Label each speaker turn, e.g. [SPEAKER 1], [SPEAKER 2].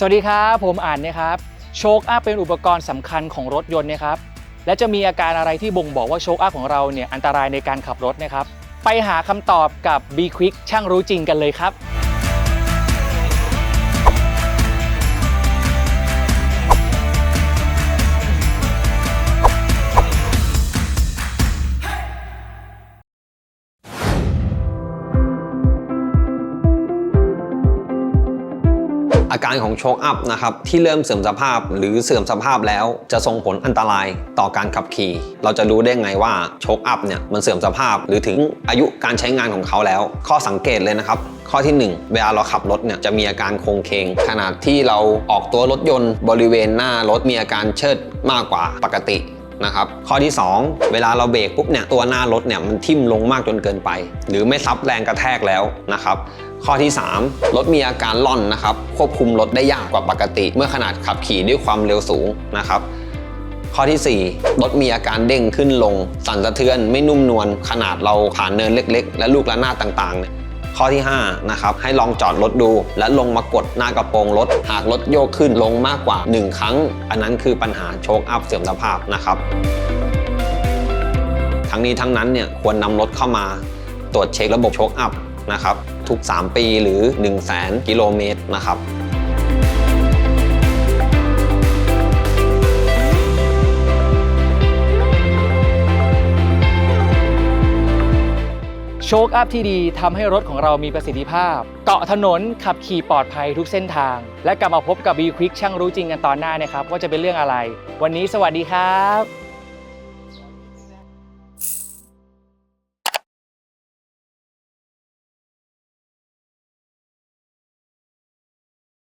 [SPEAKER 1] สวัสดีครับผมอ่านนะครับโชคอัพเป็นอุปกรณ์สำคัญของรถยนต์นะครับและจะมีอาการอะไรที่บ่งบอกว่าโชคอัพของเราเนี่ยอันตรายในการขับรถนะครับ ไปหาคำตอบกับ B Quick ช่างรู้จริงกันเลยครับ
[SPEAKER 2] อาการของโชคอัพนะครับที่เริ่มเสื่อมสภาพหรือเสื่อมสภาพแล้วจะส่งผลอันตรายต่อการขับขี่ เราจะรู้ได้ไงว่าโชคอัพเนี่ยมันเสื่อมสภาพหรือถึงอายุการใช้งานของเขาแล้ว ข้อสังเกตเลยนะครับข้อทีหนึ่1 เวลาเราขับรถเนี่ยจะมีอาการโคงเคงขนาดที่เราออกตัวรถยนต์บริเวณหน้ารถมีอาการเชิดมากกว่าปกตินะครับข้อที่ 2 เวลาเราเบรกปุ๊บเนี่ยตัวหน้ารถเนี่ยมันทิ่มลงมากจนเกินไป หรือไม่ซับแรงกระแทกแล้วนะครับ ข้อที่ 3 รถมีอาการล่อนนะครับ ควบคุมรถได้ยากกว่าปกติ เมื่อขนาดขับขี่ด้วยความเร็วสูงนะครับ ข้อทีสี่4 รถมีอาการเด้งขึ้นลง สั่นสะเทือนไม่นุ่มนวลขนาดเราผ่านเนินเล็ก ๆ และลูกระนาดต่างๆเนี่ยข้อที่5นะครับให้ลองจอดรถดู และลงมากดหน้ากระโปรงรถ หากรถโยกขึ้นลงมากกว่า 1 ครั้ง อันนั้นคือปัญหาโชคอัพเสื่อมสภาพนะครับ ทั้งนี้ทั้งนั้นเนี่ยควรนำรถเข้ามา ตรวจเช็คระบบโชคอัพนะครับ ทุก3ปีหรือ 1 0 0 0 0แกิโลเมตรนะครับ
[SPEAKER 1] โชคอัพที่ดีทำให้รถของเรามีประสิทธิภาพ เกาะถนนขับขี่ปลอดภัยทุกเส้นทาง และกลับมาพบกับ B Quick ช่างรู้จริงกันตอนหน้านะครับ ว่าจะเป็นเรื่องอะไร วันนี้สวัสดีครับ